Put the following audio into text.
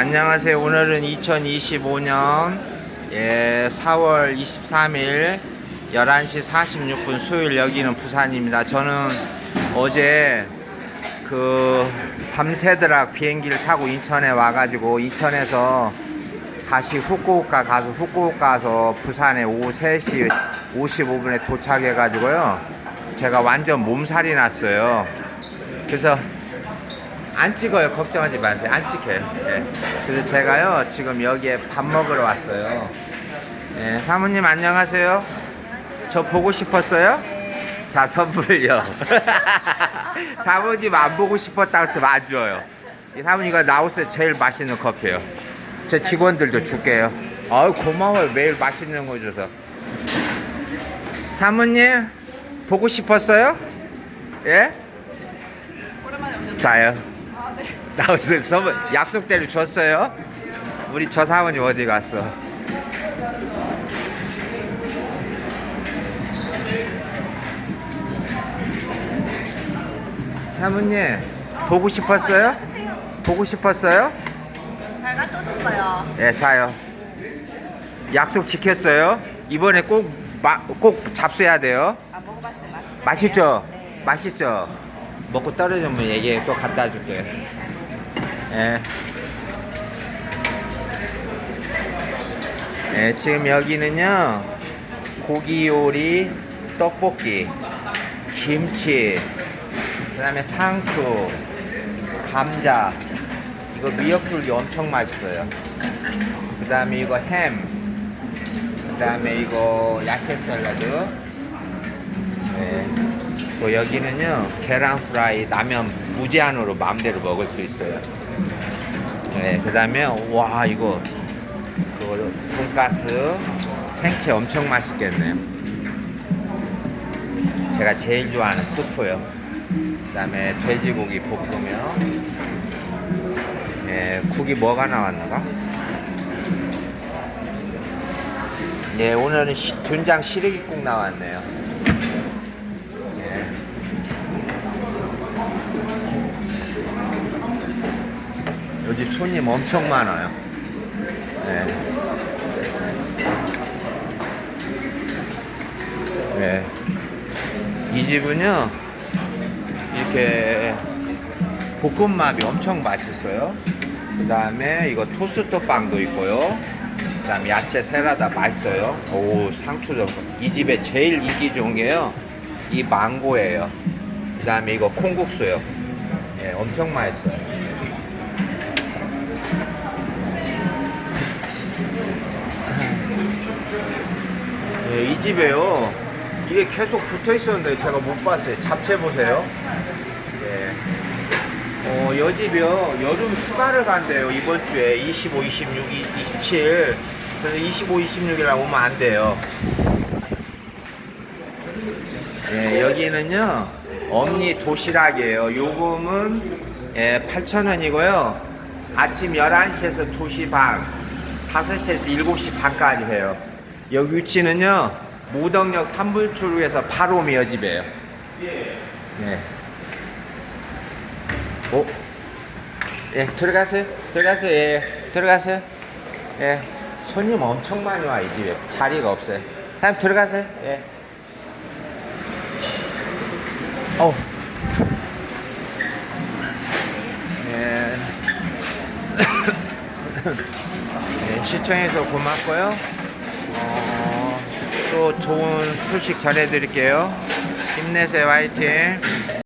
안녕하세요. 오늘은 2025년 예, 4월 23일 11시 46분 수요일 여기는 부산입니다. 저는 어제 그 밤새도록 비행기를 타고 인천에 와가지고 인천에서 다시 후쿠오카 가서 후쿠오카 가서 부산에 오후 3시 55분에 도착해가지고요. 제가 완전 몸살이 났어요. 그래서 안 찍어요. 걱정하지 마세요. 안 찍혀요. 예. 그래서 제가요, 지금 여기에 밥 먹으러 왔어요. 예, 사모님 안녕하세요. 저 보고 싶었어요? 자, 선물요. 사모님 안 보고 싶었다고 했으면 안 줘요. 이 사모님 이거 나우스 제일 맛있는 커피예요. 제 직원들도 줄게요. 아유, 고마워요. 매일 맛있는 거 줘서. 사모님, 보고 싶었어요? 예? 자요. 나우스 선물 약속대로 줬어요. 우리 저 사모님 어디 갔어? 사모님 보고 싶었어요? 보고 싶었어요? 잘 갔다 오셨어요. 예, 자요. 약속 지켰어요. 이번에 꼭, 마, 꼭 잡숴야 돼요. 아 먹어봤어요. 맛있죠? 네. 맛있죠? 먹고 떨어지면 얘기해. 또 갖다 줄게. 예. 예, 지금 여기는요, 고기 요리, 떡볶이, 김치, 그 다음에 상추, 감자, 이거 미역줄기 엄청 맛있어요. 그 다음에 이거 햄, 그 다음에 이거 야채 샐러드, 네. 또 여기는요 계란 후라이 라면 무제한으로 마음대로 먹을 수 있어요. 네, 그 다음에 와 이거 그거 돈가스 생채 엄청 맛있겠네요. 제가 제일 좋아하는 수프요. 그 다음에 돼지고기 볶으며 예, 국이 뭐가 나왔나가? 예, 오늘은 시, 된장 시래기국 나왔네요. 여기 손님 엄청 많아요. 네. 네. 이 집은요, 이렇게 볶음밥이 엄청 맛있어요. 그 다음에 이거 토스트 빵도 있고요. 그 다음에 야채 샐러드 맛있어요. 오, 상추도. 이 집에 제일 인기 좋은 게요. 이 망고예요. 그 다음에 이거 콩국수요. 예, 엄청 맛있어요. 예, 이 집에요. 이게 계속 붙어 있었는데 제가 못 봤어요. 잡채 보세요. 예. 어, 여 집이요. 여름 휴가를 간대요. 이번 주에 25, 26, 27. 그래서 25, 26일날 오면 안 돼요. 예, 여기는요. 엄니 도시락이에요. 요금은 예, 8,000원이고요. 아침 11시에서 2시 반, 5시에서 7시 반까지 해요. 여기 위치는요. 모덕역 3불출구에서 바로 오면 여 집이에요. 예. 오. 예, 들어가세요. 들어가세요. 예, 들어가세요. 예. 손님 엄청 많이 와, 이 집에. 자리가 없어요. 사람 들어가세요. 예. 어우. 예. 예, 시청해서 고맙고요. 어, 또 좋은 소식 전해드릴게요. 힘내세요, 화이팅.